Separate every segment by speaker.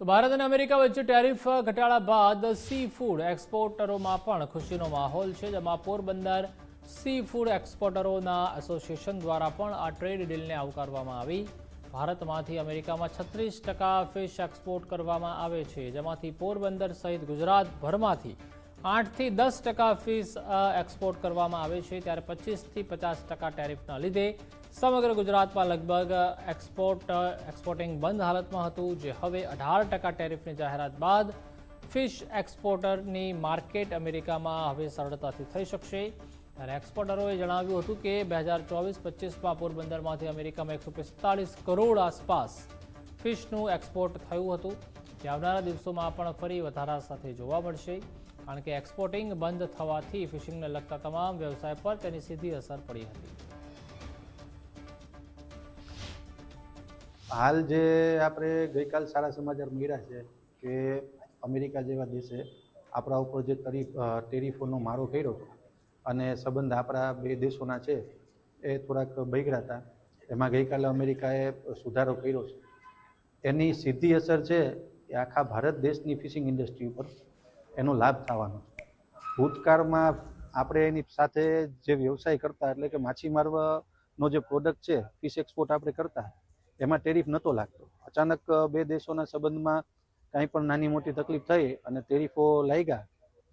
Speaker 1: તો ભારત અને અમેરિકા વચ્ચે ટેરિફ ઘટાડા બાદ સી ફૂડ એક્સપોર્ટરોમાં પણ ખુશીનો માહોલ છે, જેમાં પોરબંદર સી ફૂડ એક્સપોર્ટરોના એસોસિએશન દ્વારા પણ આ ટ્રેડ ડીલને આવકારવામાં આવી. ભારતમાંથી અમેરિકામાં છત્રીસ ટકા ફિશ એક્સપોર્ટ કરવામાં આવે છે, જેમાંથી પોરબંદર સહિત ગુજરાતભરમાંથી આઠથી દસ ટકા ફિશ એક્સપોર્ટ કરવામાં આવે છે. ત્યારે પચીસથી પચાસ ટકા ટેરિફના લીધે સમગ્ર ગુજરાતમાં લગભગ એક્સપોર્ટ એક્સપોર્ટિંગ બંધ હાલતમાં હતું, જે હવે અઢાર ટકા ટેરિફની જાહેરાત બાદ ફિશ એક્સપોર્ટરની માર્કેટ અમેરિકામાં હવે સરળતાથી થઈ શકશે. ત્યારે એક્સપોર્ટરોએ જણાવ્યું હતું કે બે હજાર ચોવીસ પચીસમાં પોરબંદરમાંથી અમેરિકામાં એકસો પિસ્તાળીસ કરોડ આસપાસ ફિશનું એક્સપોર્ટ થયું હતું. જે આવનારા દિવસોમાં પણ ફરી વધારા સાથે જોવા મળશે. કારણ કે એક્સપોર્ટિંગ બંધ થવાથી ફિશિંગને લગતા તમામ વ્યવસાય પર તેની સીધી અસર પડી હતી.
Speaker 2: હાલ જે આપણે ગઈકાલ સારા સમાચાર મળ્યા છે કે અમેરિકા જેવા દેશે આપણા ઉપર જે તરીફ ટેરિફોનો મારો કર્યો અને સંબંધ આપણા બે દેશોના છે એ થોડાક બગડ્યા હતા. એમાં ગઈકાલે અમેરિકાએ સુધારો કર્યો છે. એની સીધી અસર છે એ આખા ભારત દેશની ફિશિંગ ઇન્ડસ્ટ્રી ઉપર એનો લાભ થવાનો. ભૂતકાળમાં આપણે એની સાથે જે વ્યવસાય કરતા, એટલે કે માછીમારનો જે પ્રોડક્ટ છે ફિશ એક્સપોર્ટ આપણે કરતા, એમાં ટેરિફ નહોતો લાગતો. અચાનક બે દેશોના સંબંધમાં કાંઈ પણ નાની મોટી તકલીફ થઈ અને ટેરિફો લાગ્યા,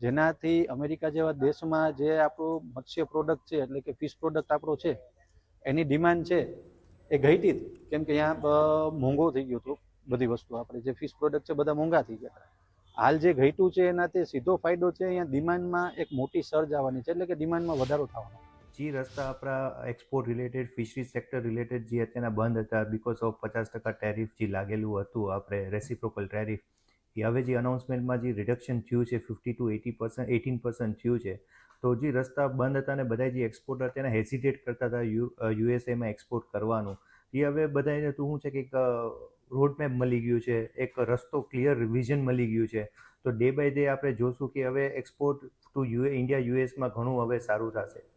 Speaker 2: જેનાથી અમેરિકા જેવા દેશમાં જે આપણું મત્સ્ય પ્રોડક્ટ છે, એટલે કે ફિશ પ્રોડક્ટ આપણો છે, એની ડિમાન્ડ છે, એ ઘટી કેમ કે અહીંયા મોંઘો થઈ ગયો હતો બધી વસ્તુ. આપણે જે ફિશ પ્રોડક્ટ છે, બધા મોંઘા થઈ ગયા હતા. હાલ જે ઘટ્યું છે એનાથી સીધો ફાયદો છે, અહીંયા ડિમાન્ડમાં એક મોટી સર્જ આવવાની છે, એટલે કે ડિમાન્ડમાં વધારો થવાનો.
Speaker 3: જે, રસ્તા આપણા export related fishery sector related જે અત્યારના બંધ હતા બિકોઝ ઓફ પચાસ ટકા ટેરિફ જે લાગેલું હતું, આપણે રેસિપ્રોકલ ટેરિફ એ હવે જે અનાઉન્સમેન્ટમાં જે રિડક્શન થયું છે fifty to eighty percent eighteen percent થયું છે, તો જે રસ્તા બંધ હતા ને બધા જે એક્સપોર્ટર તેના હેઝિટેટ કરતા હતા, યુ યુએસએમાં એક્સપોર્ટ કરવાનું એ હવે બધાને તો શું છે કે એક રોડમેપ મળી ગયું છે, એક રસ્તો ક્લિયર વિઝન મળી ગયું છે. તો ડે બાય ડે આપણે જોશું કે હવે એક્સપોર્ટ ટુ યુએ ઇન્ડિયા યુએસમાં ઘણું હવે સારું થશે.